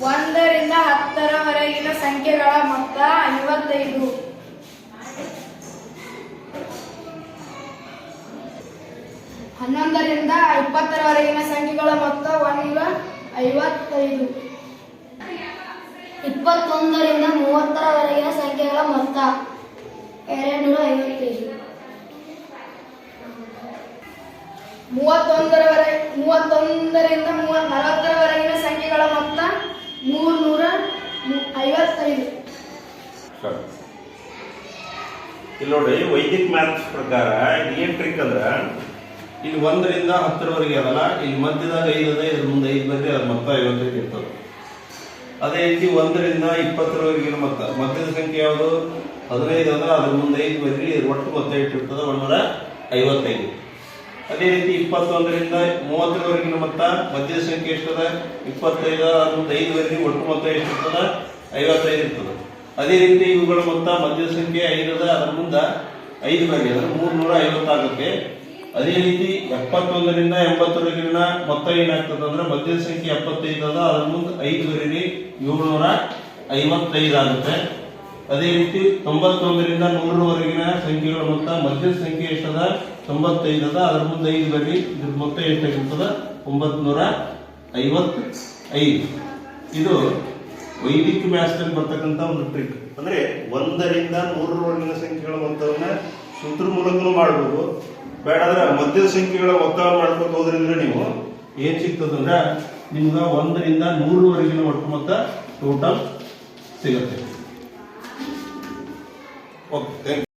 ಒಂದರಿಂದ ಹತ್ತರವರೆಗಿನ ಸಂಖ್ಯೆಗಳ ಮೊತ್ತ ಐವತ್ತೈದು. ಹನ್ನೊಂದರಿಂದ ಇಪ್ಪತ್ತರವರೆಗಿನ ಸಂಖ್ಯೆಗಳ ಮೊತ್ತ ಒಂದು ಐವತ್ತೈದು. ಇಪ್ಪತ್ತೊಂದರಿಂದ ಮೂವತ್ತರವರೆಗಿನ ಸಂಖ್ಯೆಗಳ ಮೊತ್ತ ಎರಡುನೂರ ಐವತ್ತೈದು ಮೂವತ್ತೊಂದರವರೆ, ಮೂವತ್ತೊಂದರಿಂದ ಮೂವತ್ ನಲವತ್ತರವರೆಗಿನ ಸಂಖ್ಯೆಗಳ ಮೊತ್ತ ಮೂರ್ನೂರ ಮು- ಐವತ್ತೈದು ಸರಿ. ಇಲ್ಲಿ ನೋಡಿ ವೈದಿಕ್ ಮ್ಯಾಥ್ಸ್ ಪ್ರಕಾರ ಏನ್ ಟ್ರಿಕ್ ಅಂದ್ರ ಇಲ್ಲಿ ಒಂದರಿಂದ ಹತ್ತರವರೆಗೆ ಅದಲ್ಲ, ಇಲ್ಲಿ ಮಧ್ಯದಾಗ ಐದು ಅದ ಇದ್ರ ಮುಂದೆ ಐದು ಬಂದ್ರೆ ಅದ್ರ ಮೊತ್ತ ಐವತ್ತೈದು ಇರ್ತದೆ. ಅದೇ ರೀತಿ ಒಂದರಿಂದ ಇಪ್ಪತ್ತರವರೆಗಿನ ಮೊತ್ತ. ಮಧ್ಯದ ಸಂಖ್ಯೆ ಯಾವುದು? ಹದಿನೈದು ಅಂದ್ರೆ ಅದ್ರ ಮುಂದೆ ಐದು ಬರ್ರಿ ಇದ್ರ ಒಟ್ಟು ಮೊತ್ತ ಇಟ್ಟಿರ್ತದೆ ಒಂದೂರ ಐವತ್ತೈದು. ಅದೇ ರೀತಿ ಇಪ್ಪತ್ತೊಂದರಿಂದ ಮೂವತ್ತರವರೆಗಿನ ಮೊತ್ತ, ಮಧ್ಯದ ಸಂಖ್ಯೆ ಎಷ್ಟದ ಇಪ್ಪತ್ತೈದು, ಅದ್ರ ಮುಂದೆ ಐದು ಬರ್ರಿ ಒಟ್ಟು ಮೊತ್ತ ಎಷ್ಟಿರ್ತದ ಐವತ್ತೈದು ಇರ್ತದೆ. ಅದೇ ರೀತಿ ಇವುಗಳ ಮೊತ್ತ ಮಧ್ಯ ಸಂಖ್ಯೆ ಐದದ ಅದರ ಮುಂದೆ ಐದು ಬಗೆ ಅಂದ್ರೆ ಮೂರ್ನೂರ ಐವತ್ತಾಗುತ್ತೆ ಅದೇ ರೀತಿ ಎಪ್ಪತ್ತೊಂದರಿಂದ ಎಂಬತ್ತರವರೆಗಿನ ಮೊತ್ತ ಏನಾಗ್ತದೆ ಅಂದ್ರೆ ಮಧ್ಯ ಸಂಖ್ಯೆ ಎಪ್ಪತ್ತೈದು ಅದ ಅದ್ರ ಮುಂದೆ ಐದು ಬರೀರಿ ಏಳ್ನೂರ ಐವತ್ತೈದು ಆಗುತ್ತೆ. ಅದೇ ರೀತಿ ತೊಂಬತ್ತೊಂದರಿಂದ ನೂರರವರೆಗಿನ ಸಂಖ್ಯೆಗಳ ಮೊತ್ತ ಮಧ್ಯ ಸಂಖ್ಯೆ ಎಷ್ಟದ? ತೊಂಬತ್ತೈದು ಅದ ಅದ್ರ ಮುಂದೆ ಐದು ಬರೀ ಇದ್ರ ಮೊತ್ತ ಎಷ್ಟಾಗಿರ್ತದ? ಒಂಬತ್ನೂರ ಐವತ್ತು ಐದು ಇದು ವೈದಿಕ ವ್ಯಾಸದಲ್ಲಿ ಬರ್ತಕ್ಕಂಥ ಒಂದು ಟ್ರಿಕ್ ಅಂದ್ರೆ ಒಂದರಿಂದ ನೂರರವರೆಗಿನ ಸಂಖ್ಯೆಗಳ ಮೊತ್ತವನ್ನ ಸೂತ್ರ ಮೂಲಕನೂ ಮಾಡಬಹುದು ಬೇಡಾದ್ರೆ ಮಧ್ಯದ ಸಂಖ್ಯೆಗಳ ಮೊತ್ತವನ್ನು ಮಾಡ್ಕೊಂಡು ಹೋದ್ರಿಂದ ನೀವು ಏನ್ ಸಿಗ್ತದಂದ್ರೆ ನಿಮ್ಗೆ ಒಂದರಿಂದ ನೂರರವರೆಗಿನ ಒಟ್ಟು ಮೊತ್ತ ಟೋಟಲ್ ಸಿಗುತ್ತೆ. ಓಕೆ